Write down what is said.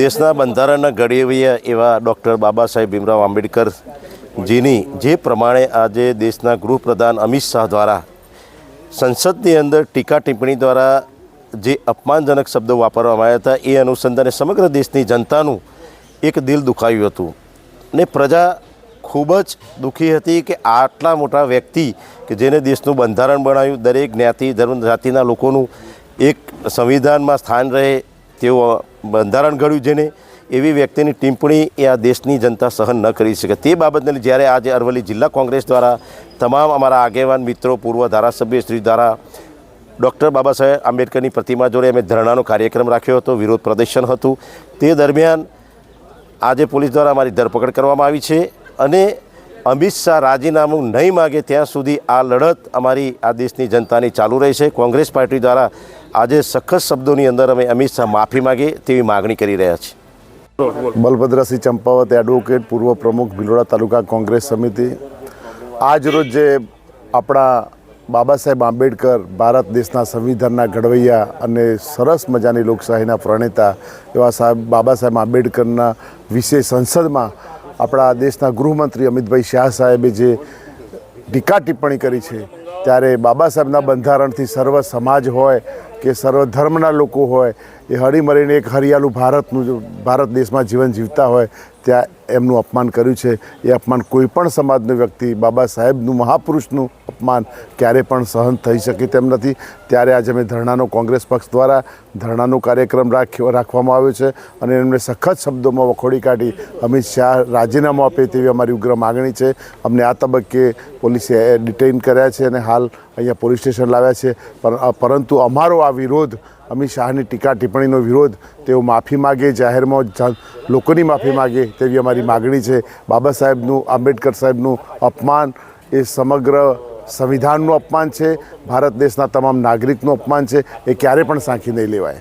દેશના બંધારણના ઘડીવૈયા એવા ડૉક્ટર બાબા સાહેબ ભીમરાવ આંબેડકરજીની જે પ્રમાણે આજે દેશના ગૃહપ્રધાન અમિત શાહ દ્વારા સંસદની અંદર ટીકા ટિપ્પણી દ્વારા જે અપમાનજનક શબ્દો વાપરવામાં આવ્યા હતા, એ અનુસંધાને સમગ્ર દેશની જનતાનું એક દિલ દુખાયું હતું. ને પ્રજા ખૂબ જ દુઃખી હતી કે આટલા મોટા વ્યક્તિ કે જેને દેશનું બંધારણ બનાવ્યું, દરેક જ્ઞાતિ, ધર્મ, જાતિના લોકોનું એક સંવિધાનમાં સ્થાન રહે તેવું બંધારણ ઘડ્યું જેને એવી વ્યક્તિની ટિપ્પણી એ આ દેશની જનતા સહન ન કરી શકે. તે બાબતને જ્યારે આજે અરવલ્લી જિલ્લા કોંગ્રેસ દ્વારા તમામ અમારા આગેવાન, મિત્રો, પૂર્વ ધારાસભ્ય, શ્રી દ્વારા ડૉક્ટર બાબા સાહેબ આંબેડકરની પ્રતિમા જોડે અમે ધરણાનો કાર્યક્રમ રાખ્યો હતો, વિરોધ પ્રદર્શન હતું. તે દરમિયાન આજે પોલીસ દ્વારા અમારી ધરપકડ કરવામાં આવી છે અને અમિત શાહ રાજીનામું નહીં માગે ત્યાં સુધી આ લડત અમારી આ દેશની જનતાની ચાલુ રહી છે કોંગ્રેસ પાર્ટી દ્વારા આજે સખત શબ્દોની અંદર અમે અમિત શાહ માફી માગે તેવી માગણી કરી રહ્યા છીએ. બલભદ્રસિંહ ચંપાવત એડવોકેટ પૂર્વ પ્રમુખ, ભિલોડા તાલુકા કોંગ્રેસ સમિતિ. આજ રોજ જે આપણા બાબા સાહેબ આંબેડકર ભારત દેશના સંવિધાનના ઘડવૈયા અને સરસ મજાની લોકશાહીના પ્રણેતા એવા સાહેબ બાબા સાહેબ આંબેડકરના વિશે સંસદમાં આપણા દેશના ગૃહમંત્રી અમિતભાઈ શાહ સાહેબે જે ટીકા ટિપ્પણી કરી છે, ત્યારે બાબા સાહેબના બંધારણથી સર્વ સમાજ હોય કે સર્વ ધર્મના લોકો હોય, એ હળીમળીને એક હરિયાળું ભારતનું ભારત દેશમાં જીવન જીવતા હોય ત્યાં એમનું અપમાન કર્યું છે. એ અપમાન કોઈ પણ સમાજનો વ્યક્તિ, બાબા સાહેબનું, મહાપુરુષનું અપમાન ક્યારે પણ સહન થઈ શકે તેમ નથી. ત્યારે આજે અમે ધરણાનો કોંગ્રેસ પક્ષ દ્વારા ધરણાનો કાર્યક્રમ રાખ્યો, રાખવામાં આવ્યો છે અને એમને સખત શબ્દોમાં વખોડી કાઢી અમિત શાહ રાજીનામું આપે તેવી અમારી ઉગ્ર માગણી છે. અમને આ તબક્કે પોલીસે ડિટેઇન કર્યા છે અને હાલ અહીંયા પોલીસ સ્ટેશન લાવ્યા છે. પરંતુ અમારો આ વિરોધ અમિત શાહની ટીકા ટિપ્પણીનો વિરોધ તેઓ માફી માગે, જાહેરમાં લોકોની માફી માગે તેવી અમારી માગણી છે. બાબા સાહેબનું, આંબેડકર સાહેબનું અપમાન એ સમગ્ર સંવિધાનનું અપમાન છે. ભારત દેશના તમામ નાગરિકનું અપમાન છે. એ ક્યારે પણ સાંખી નહીં લેવાય.